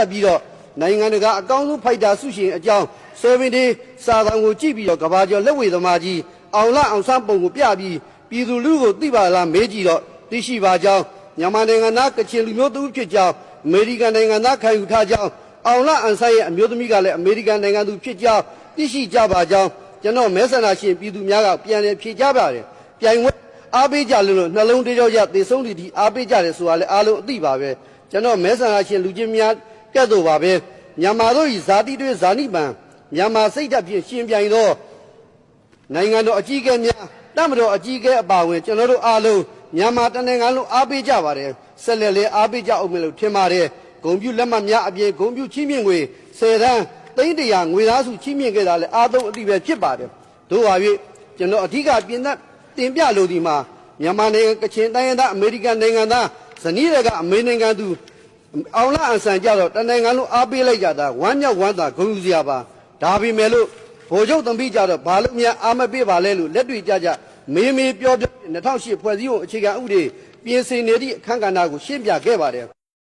တက်ပြီးတော့နိုင်ငံတကာအကောင်းဆုံးဖိုက်တာဆုရှင်အကြောင်း7 day စာဆောင်ကိုကြည့်ပြီးတော့ကဘာကျော်လက်ဝေသမားကြီးအောင်လအောင်ဆန်းပုံကိုပြပြီးပြည်သူလူကိုသိပါလားမေးကြည့်တော့သိရှိပါကြောင်းမြန်မာနိုင်ငံသားကချင်လူမျိုးသူဖြစ်ကြောင်းအမေရိကန်နိုင်ငံသားခံယူထားကြောင်းအောင်လအန်ဆန်းရဲ့အမျိုးသမီးကလည်းအမေရိကန်နိုင်ငံသူဖြစ်ကြောင်းသိရှိကြပါကြောင်းကျွန်တော်မဲဆန္ဒရှင်ပြည်သူများကပြန်လည်ဖြေကြပါတယ်ပြိုင်ဝဲအားပေးကြလို့လို့နှလုံးသေးကြောရသေဆုံးတီဒီအားပေးကြတယ်ဆိုတာလည်းအားလုံးအသိပါပဲကျွန်တော်မဲဆန္ဒရှင်လူချင်းများ ကဲ့သို့ပါပဲမြန်မာတို့ဤဇာတိတွေဇာနိပံမြန်မာစိတ်ဓာတ်ဖြင့်ရှင်ပြိုင်သောနိုင်ငံတော်အကြီးအကဲများတပ်မတော်အကြီးအကဲအပါအဝင်ကျွန်တော်တို့အားလုံးမြန်မာတနိုင်ငံလုံးအားပေးကြပါတယ်ဆက်လက်လည်းအားပေးကြအောင်မယ်လို့ထင်ပါတယ်ဂုံပြူလက်မှတ်များအပြင်ဂုံပြူချီးမြှင့်ငွေ10တန်းသိန်းတရာငွေသားစုချီးမြှင့်ခဲ့တာလည်းအားသုံးအတိပဲဖြစ်ပါတယ်တို့ပါ၍ကျွန်တော်အဓိကပြင်သတင်ပြလိုဒီမှာမြန်မာနိုင်ငံကချင်တိုင်းရင်းသားအမေရိကန်နိုင်ငံသားဇနီးတွေကအမေနိုင်ငံသူ အောင်လာအန်ဆန်ကြတော့တန်နိုင်ငံလုံးအားပေးလိုက်ကြတာဝမ်းမြောက်ဝမ်းသာဂုဏ်ယူစရာပါဒါပေမဲ့လို့ဗိုလ်ချုပ်သမီးကြတော့ဘာလို့များအားမပေးပါလဲလို့လက်တွေ့ကြကြမေးမေးပြောပြော2008ဖွဲ့စည်းပုံအခြေခံဥပဒေပြင်ဆင်နေသည့်အခန်းကဏ္ဍကိုရှင်းပြခဲ့ပါတယ်